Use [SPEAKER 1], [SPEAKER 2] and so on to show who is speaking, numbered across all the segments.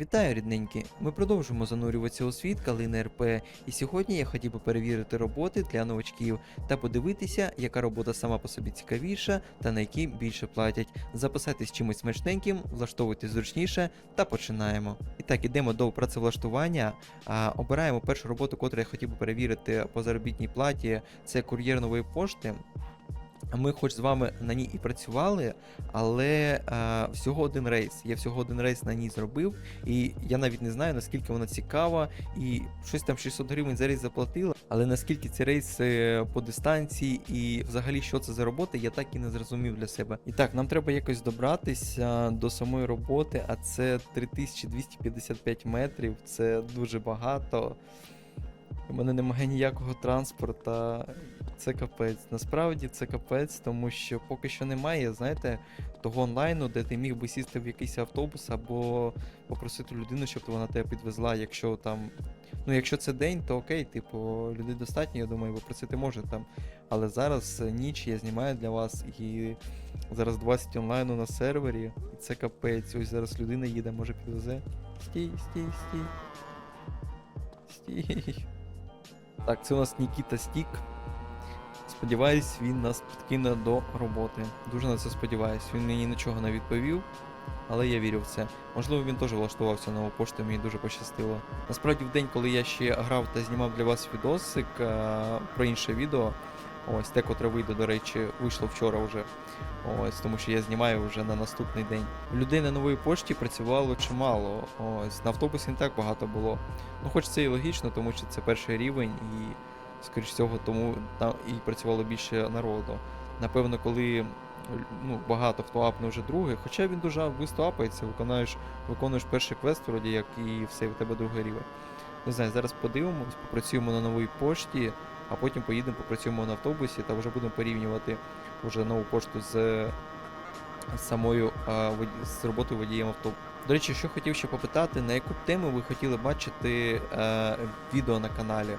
[SPEAKER 1] Вітаю, рідненькі! Ми продовжуємо занурюватися у світ Калини РП, і сьогодні я хотів би перевірити роботи для новачків та подивитися, яка робота сама по собі цікавіша та на якій більше платять. Записайтесь чимось смачненьким, влаштовуйтесь зручніше та починаємо. І так, ідемо до працевлаштування. А, обираємо першу роботу, яку я хотів би перевірити по заробітній платі. Це кур'єр нової пошти. Ми хоч з вами на ній і працювали, але а, всього один рейс. Я всього один рейс на ній зробив, і я навіть не знаю, наскільки вона цікава, і щось там 600 гривень за рейс заплатила. Але наскільки ці рейси по дистанції і взагалі що це за робота, я так і не зрозумів для себе. І так, нам треба якось добратися до самої роботи, а це 3255 метрів, це дуже багато. У мене немає ніякого транспорту. Це капець. Насправді це капець, тому що поки що немає, знаєте, того онлайну, де ти міг би сісти в якийсь автобус або попросити людину, щоб вона тебе підвезла, якщо там. Ну, якщо це день, то окей, типу, людей достатньо, я думаю, попросити може там. Але зараз ніч я знімаю для вас і зараз 20 онлайну на сервері, і це капець. Ось зараз людина їде, може підвезе. Стій, стій, стій. Стій. Так, це у нас Нікіта Стік. Сподіваюсь, він нас підкине до роботи. Дуже на це сподіваюсь. Він мені нічого не відповів, але я вірю в це. Можливо, він теж влаштувався на пошту, мені дуже пощастило. Насправді, в день, коли я ще грав та знімав для вас відосик е, про інше відео, ось те, котре вийде, до речі, вийшло вчора вже. Ось, тому що я знімаю вже на наступний день. Людей на новій пошті працювало чимало. Ось, на автобусі не так багато було. Ну, хоч це і логічно, тому що це перший рівень, і, скоріш всього, тому там і працювало більше народу. Напевно, коли ну, багато хто апне вже другий, хоча він дуже швидко апається, виконуєш, виконуєш перший квест, вроді як і все, в тебе другий рівень. Не знаю, зараз подивимось, попрацюємо на новій пошті, а потім поїдемо, попрацюємо на автобусі та вже будемо порівнювати вже нову пошту з самою з роботою водієм автобусу. До речі, що хотів ще попитати, на яку тему ви хотіли бачити е, відео на каналі?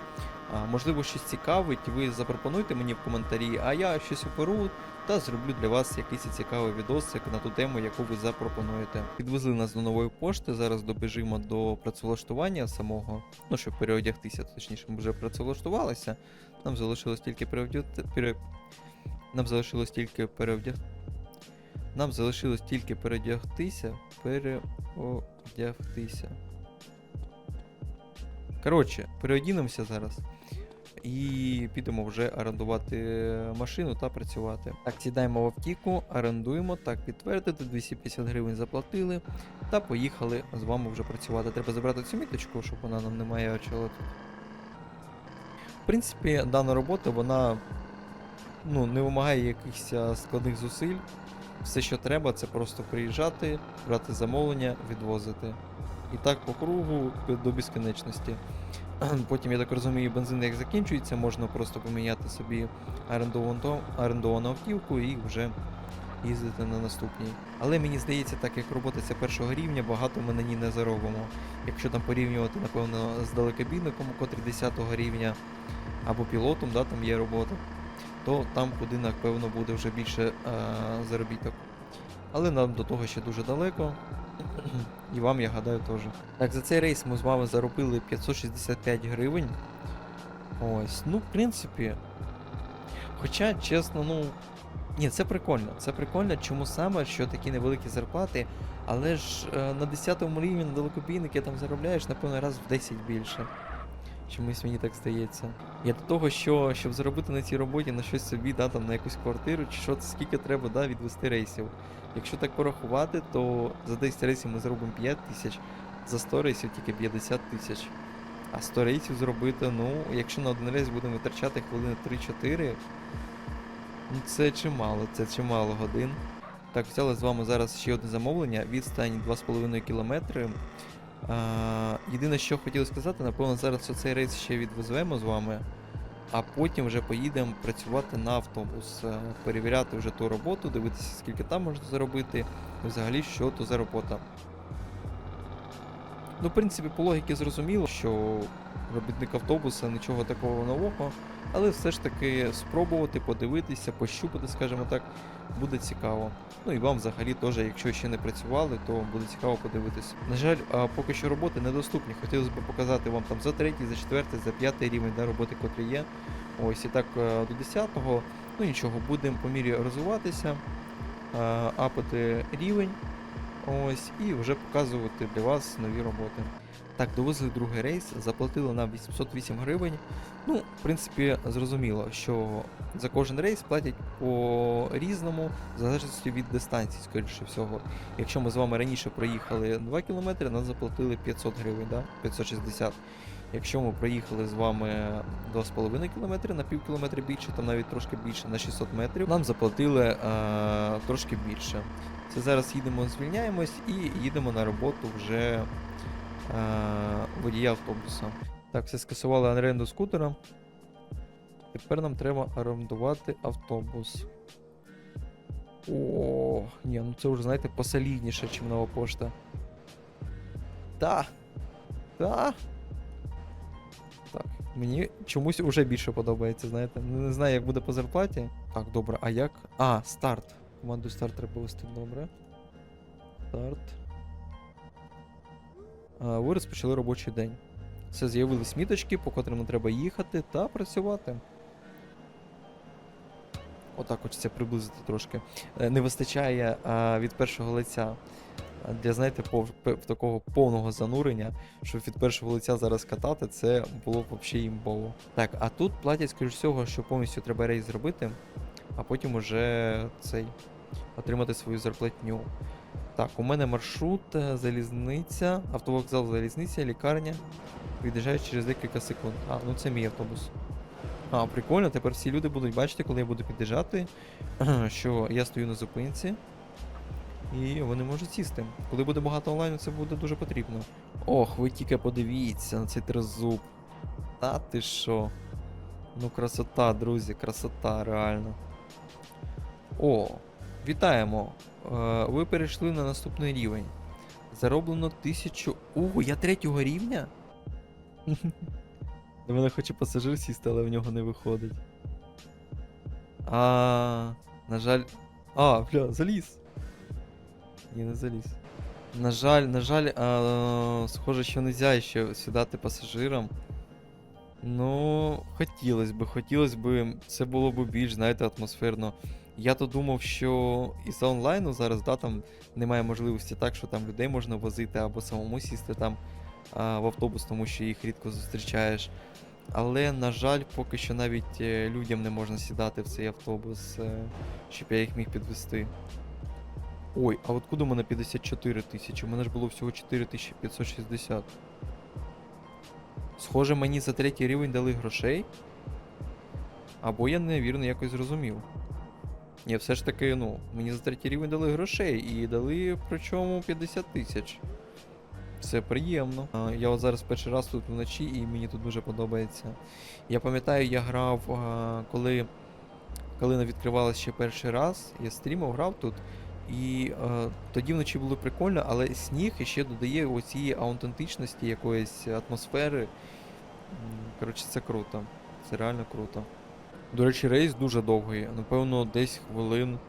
[SPEAKER 1] Можливо, щось цікавить, ви запропонуйте мені в коментарі, а я щось оберу та зроблю для вас якийсь цікавий відосик на ту тему, яку ви запропонуєте. Підвезли нас до нової пошти. Зараз добіжимо до працевлаштування самого. Ну, щоб переодягтися, точніше, ми вже працевлаштувалися. Нам залишилось тільки переодягти. Пере... Нам залишилось тільки переодягти. Нам залишилось тільки переодягтися. Переодягтися. Коротше, переодінемося зараз. І підемо вже орендувати машину та працювати. Так, сідаємо в автівку, орендуємо, так, підтвердити, 250 гривень заплатили. Та поїхали з вами вже працювати. Треба забрати цю міточку, щоб вона нам не маячила тут. В принципі, дана робота, вона ну, не вимагає якихось складних зусиль. Все, що треба, це просто приїжджати, брати замовлення, відвозити. І так по кругу до безкінечності. Потім, я так розумію, бензин як закінчується, можна просто поміняти собі орендовану, автівку і вже їздити на наступній. Але мені здається, так як робота ця першого рівня, багато ми на ній не заробимо. Якщо там порівнювати, напевно, з далекобійником, котрий 10 рівня, або пілотом, да, там є робота, то там куди, напевно, буде вже більше е, заробіток. Але нам до того ще дуже далеко. І вам, я гадаю, теж. Так, за цей рейс ми з вами заробили 565 гривень. Ось, ну, в принципі. Хоча, чесно, ну. Ні, це прикольно. Це прикольно, чому саме, що такі невеликі зарплати, але ж е, на 10 рівні на далекобійники там заробляєш, напевно, раз в 10 більше. Чомусь мені так здається. Я до того, що щоб заробити на цій роботі на щось собі, да, там на якусь квартиру, чи що скільки треба да, відвести рейсів. Якщо так порахувати, то за 10 рейсів ми зробимо 5 тисяч, за 100 рейсів тільки 50 тисяч. А 100 рейсів зробити, ну, якщо на один рейс будемо витрачати хвилини 3-4, ну це чимало, це чимало годин. Так, взяли з вами зараз ще одне замовлення, відстань 2,5 кілометри. Єдине, що хотів сказати, напевно, зараз цей рейс ще відвеземо з вами, а потім вже поїдемо працювати на автобус, е, перевіряти вже ту роботу, дивитися, скільки там можна заробити, і взагалі, що то за робота. Ну, в принципі, по логіки зрозуміло, що робітник автобуса, нічого такого нового. Але все ж таки спробувати, подивитися, пощупати, скажімо так, буде цікаво. Ну і вам взагалі теж, якщо ще не працювали, то буде цікаво подивитися. На жаль, а, поки що роботи недоступні. Хотілося б показати вам там за третій, за четвертий, за п'ятий рівень да, роботи, котрі є. Ось і так е, до 10-го. Ну нічого, будемо по мірі розвиватися, е, апати рівень. Ось, і вже показувати для вас нові роботи. Так, довезли другий рейс, заплатили нам 808 гривень. Ну, в принципі, зрозуміло, що за кожен рейс платять по різному, в залежності від дистанції, скоріше всього. Якщо ми з вами раніше проїхали 2 км, нас заплатили 500 гривень, да? 560. Якщо ми проїхали з вами 2,5 км на пів кілометра більше, там навіть трошки більше, на 600 метрів, нам заплатили е, трошки більше. Це зараз їдемо, звільняємось і їдемо на роботу вже е, водія автобуса. Так, все скасували оренду скутера. Тепер нам треба орендувати автобус. О, ні, ну це вже, знаєте, посолідніше, ніж нова пошта. Та. Та. Так, мені чомусь уже більше подобається, знаєте. Не знаю, як буде по зарплаті. Так, добре, а як? А, старт. Команду старт треба вести, добре. Старт. А, ви розпочали робочий день. Все, з'явились міточки, по котрим треба їхати та працювати. Отак хочеться приблизити трошки. Е, Не вистачає а, від першого лиця. Для, знаєте, пов, такого повного занурення, щоб від першого лиця зараз катати, це було б взагалі імбово. Так, а тут платять, скоріш всього, що повністю треба рейс зробити, а потім уже цей отримати свою зарплатню. Так, у мене маршрут, е, залізниця, автовокзал, залізниця, лікарня. Від'їжджаю через декілька секунд. А, ну це мій автобус. А, прикольно, тепер всі люди будуть бачити, коли я буду під'їжджати, що я стою на зупинці. І вони можуть сісти. Коли буде багато онлайну, це буде дуже потрібно. Ох, ви тільки подивіться на цей тризуб. Та ти що? Ну, красота, друзі, красота, реально. О, вітаємо! Е, ви перейшли на наступний рівень. Зароблено тисячу. О, я третього рівня? До мене хоче пасажир сісти, але в нього не виходить. А, на жаль. А, бля, заліз. Ні, не заліз. На жаль, на жаль, а, схоже, що не можна ще сідати пасажирам. Ну, хотілося б, хотілося б, це було б більш, знаєте, атмосферно. Я то думав, що із-за онлайну зараз, да, там немає можливості так, що там людей можна возити або самому сісти там а, в автобус, тому що їх рідко зустрічаєш. Але, на жаль, поки що навіть е, людям не можна сідати в цей автобус, е, щоб я їх міг підвести. Ой, а откуда у мене 54 тисячі? У мене ж було всього 4560. Схоже, мені за третій рівень дали грошей. Або я невірно якось зрозумів. Ні, все ж таки, ну, мені за третій рівень дали грошей і дали причому 50 тисяч. Це приємно. Я от зараз перший раз тут вночі і мені тут дуже подобається. Я пам'ятаю, я грав, коли, коли не відкривалось ще перший раз, я стрімав, грав тут. І е, тоді вночі було прикольно, але сніг ще додає оцієї аутентичності, якоїсь атмосфери. Коротше, це круто. Це реально круто. До речі, рейс дуже довгий. Напевно, десь хвилин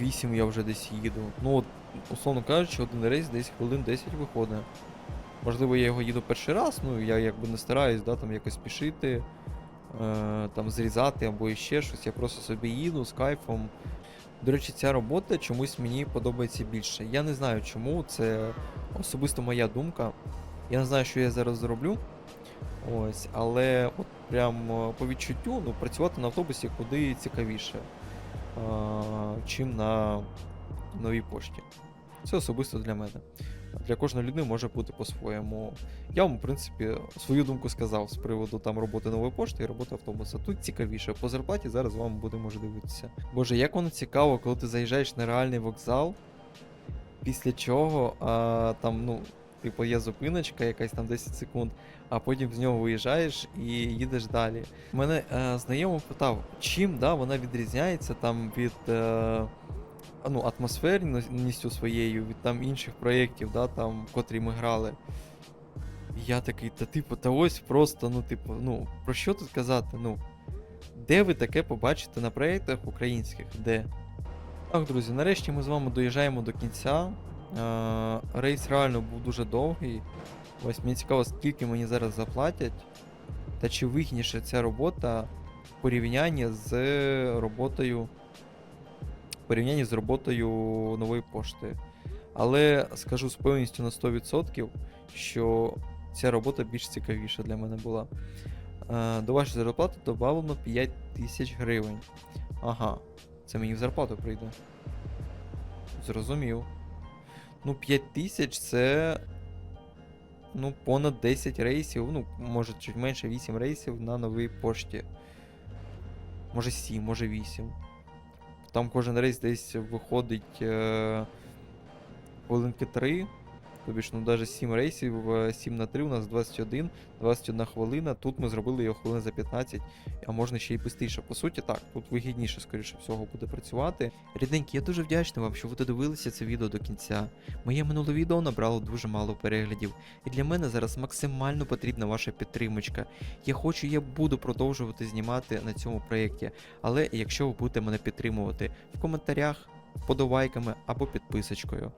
[SPEAKER 1] 8 я вже десь їду. Ну, от, условно кажучи, один рейс десь хвилин 10 виходить. Можливо, я його їду перший раз, ну я якби не стараюсь, да, там якось спішити, е, там зрізати або іще щось. Я просто собі їду з кайфом. До речі, ця робота чомусь мені подобається більше. Я не знаю чому, це особисто моя думка. Я не знаю, що я зараз зроблю. Ось, але от прям е, по відчуттю, ну, працювати на автобусі куди цікавіше, а, чим на новій пошті. Це особисто для мене. Для кожної людини може бути по-своєму. Я вам, в принципі, свою думку сказав з приводу там роботи нової пошти і роботи автобуса. Тут цікавіше. По зарплаті зараз вам будемо вже дивитися. Боже, як воно цікаво, коли ти заїжджаєш на реальний вокзал, після чого а, там, ну, типу, є зупиночка, якась там 10 секунд, а потім з нього виїжджаєш і їдеш далі. Мене е, знайомий питав, чим да, вона відрізняється там від. Е, ну, атмосферністю своєю від там інших проєктів, да, там, котрі ми грали. І я такий, та типу, та ось просто, ну, типу, ну, про що тут казати? Ну, де ви таке побачите на проєктах українських? Де? Так, друзі, нарешті ми з вами доїжджаємо до кінця. Е, рейс реально був дуже довгий. Ось мені цікаво, скільки мені зараз заплатять. Та чи вигідніше ця робота в порівнянні з роботою. В порівнянні з роботою нової пошти. Але скажу з певністю на 100%, що ця робота більш цікавіша для мене була. Е, До вашої зарплати додавано 5 тисяч гривень. Ага, це мені в зарплату прийде. Зрозумів. Ну, 5 тисяч це. Ну, понад 10 рейсів, ну, може чуть менше 8 рейсів на новій пошті. Може 7, може 8. Там кожен рейс десь виходить е, хвилинки 3. Тобі ж, ну, навіть 7 рейсів, е, 7 на 3 у нас 21, 21 хвилина. Тут ми зробили його хвилин за 15, а можна ще й швидше. По суті, так, тут вигідніше, скоріше всього, буде працювати. Рідненькі, я дуже вдячний вам, що ви додивилися це відео до кінця. Моє минуле відео набрало дуже мало переглядів, і для мене зараз максимально потрібна ваша підтримочка. Я хочу, я буду продовжувати знімати на цьому проєкті, але якщо ви будете мене підтримувати в коментарях, вподобайками або підписочкою.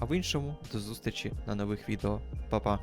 [SPEAKER 1] А в іншому до зустрічі на нових відео. Па-па!